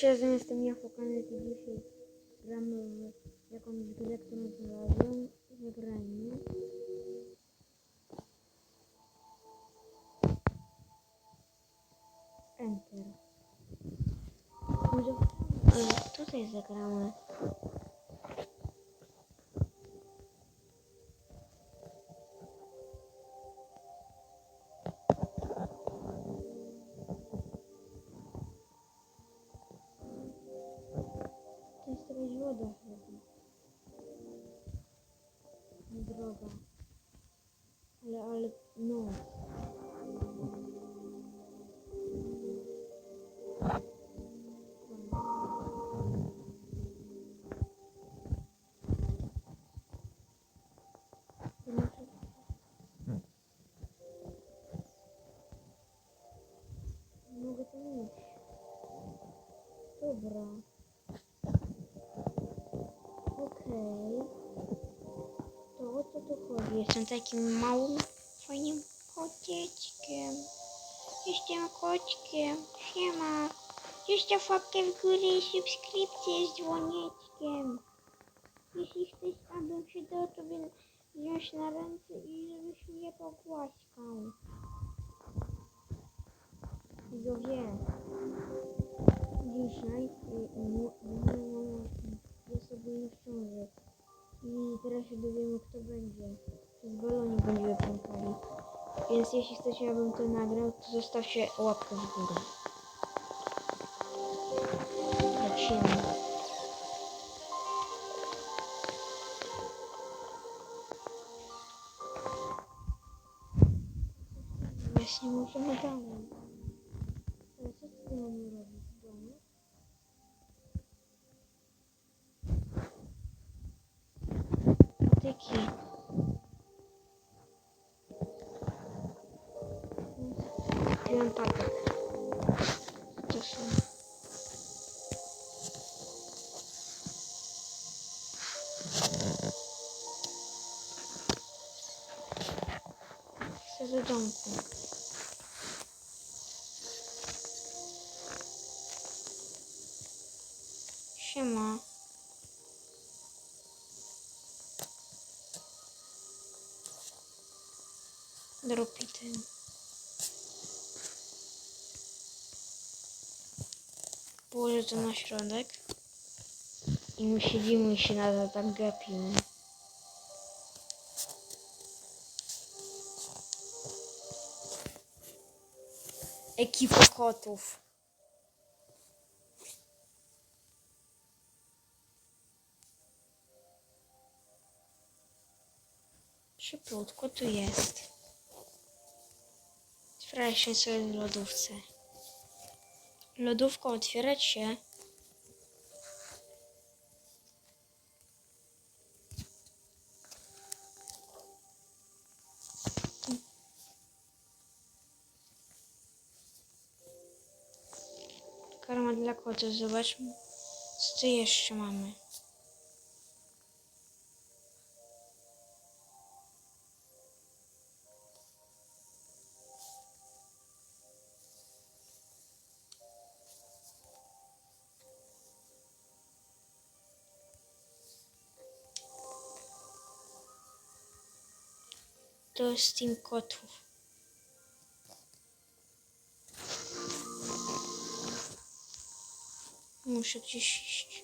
Cześć, jestem ja Fokanek i dzisiaj gramy w jakąś grę, którą znalazłem. Zagrajmy. Enter. Może tutaj zagramy. No. Mogę iść. Dobra. Okej. To o co tu chodzi? Jestem takim małym, fajnym kocieczkiem. Jestem koczkiem. Siema. Zostaw łapkę w górę i subskrypcję z dzwoneczkiem. Jeśli chcesz, abym się do tobie wziąć na ręce i żebyś mnie pogłaskał. Widzowie, dzisiaj y, mo- moja mama jest ogólnie w ciąży. I teraz się dowiemy, kto będzie. Przez balonik będziemy pękali. Więc jeśli chcecie, abym to nagrał, to zostawcie łapkę w górę. Lecimy. Właśnie możemy dalej. Ale co tutaj mamy robić Wziąłem patyk. To są. Chcę do domku. Siema. Położę to na środek. I my siedzimy się na to tak gapimy. Ekipa kotów. Szybciutko tu jest. Sprawdź się sobie w lodówce. Lodówka otwierać się. Karma dla kota. Zobaczmy, co tu jeszcze mamy. To jest team kotów. Muszę gdzieś iść.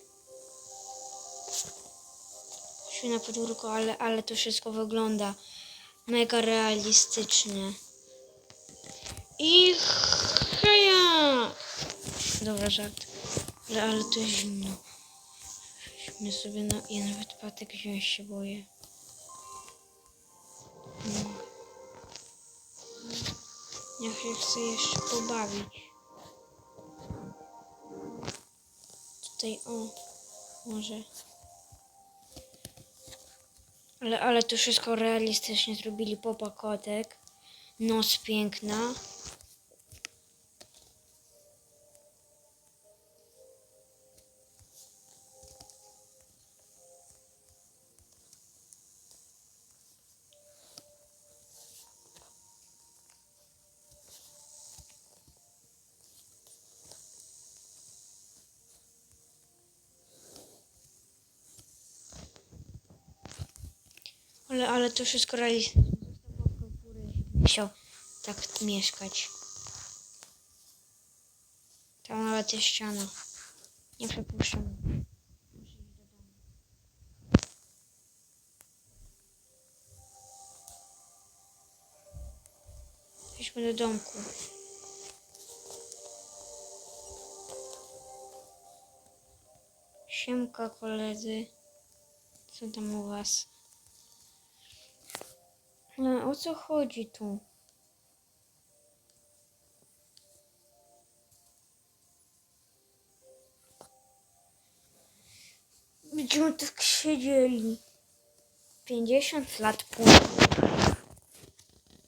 Się na podwórko, ale, ale to wszystko wygląda mega realistycznie. I heja! Dobra, żart. Ale, ale to zimno. Weźmy sobie na... Ja nawet patek wziąć się boję. Ja się chcę jeszcze pobawić. Tutaj, o, może. Ale, ale to wszystko realistycznie zrobili popa kotek. Noc piękna. Ale, ale to wszystko jeśli chciał tak mieszkać. Tam nawet jest ściana. Nie przepuszczam. Idźmy do domku. Siemka koledzy. Co tam u was? Ale o co chodzi tu? Będziemy tak siedzieli. 50 lat później.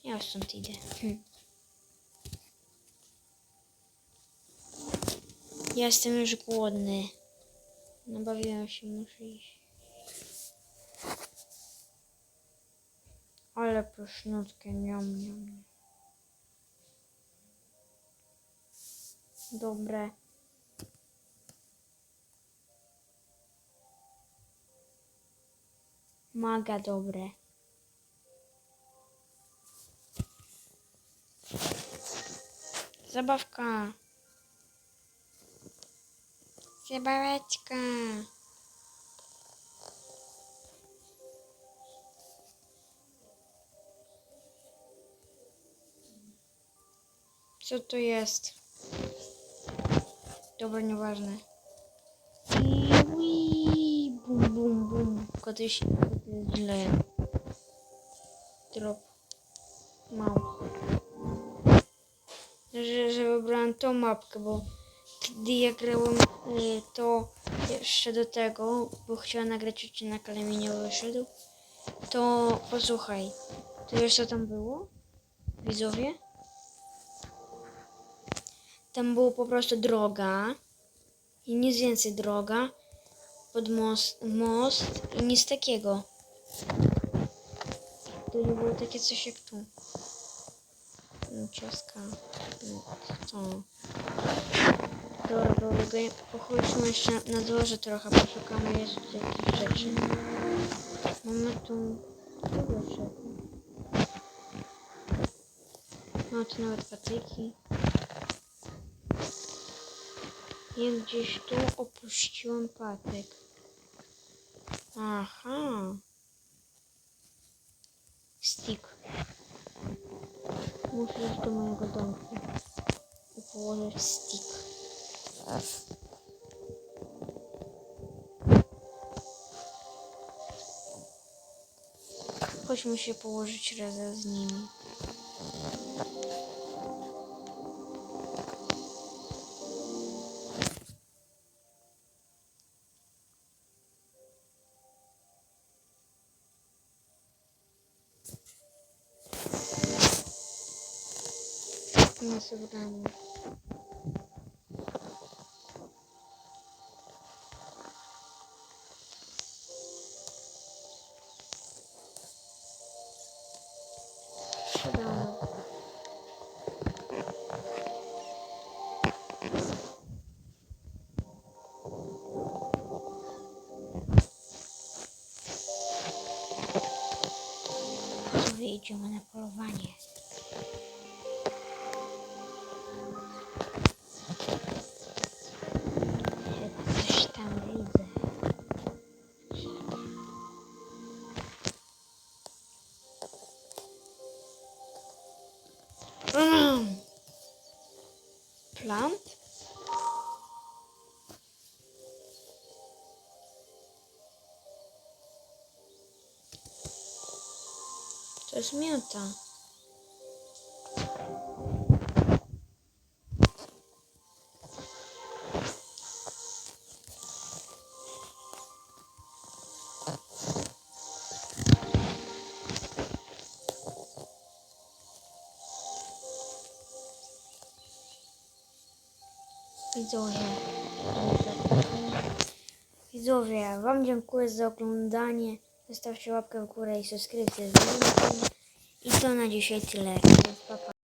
Ja stąd idę. Hm. Ja Jestem już głodny. Nabawiłem się, muszę iść. Ale pyszniutkie, niam, niam. Dobre. Maga dobre. Zabawka. Zabaweczka. Co to jest? Dobra, nieważne. I bum, bum, bum. Kiedyś jest źle. Drop. Mouse. Że, że wybrałem tą mapkę, bo kiedy ja grałem y, to jeszcze do tego, bo chciałem nagrać odcinek, ale mi nie wyszedł, to posłuchaj. To wiesz co tam było? Widzowie? Tam było po prostu droga i nic więcej droga pod most, most i nic takiego. To nie było takie coś jak tu. Cioska. Co? Dobra, dobra, pochodźmy jeszcze na dworze trochę, poszukamy jeszcze jakichś rzeczy. Mamy tu. No tu nawet patyki. Ja gdzieś tu opuściłem patyk. Aha. Stick. Muszę iść do mojego domku i położyć stick. Chodźmy się położyć razem z nimi. Nie zebramy. Siadamy. Wyjdziemy na polowanie. Mięta. Widzowie. Widzowie, Wam dziękuję za oglądanie. Zostawcie łapkę w górę i subskrypcję z. I to na dzisiaj tyle. Pa, pa.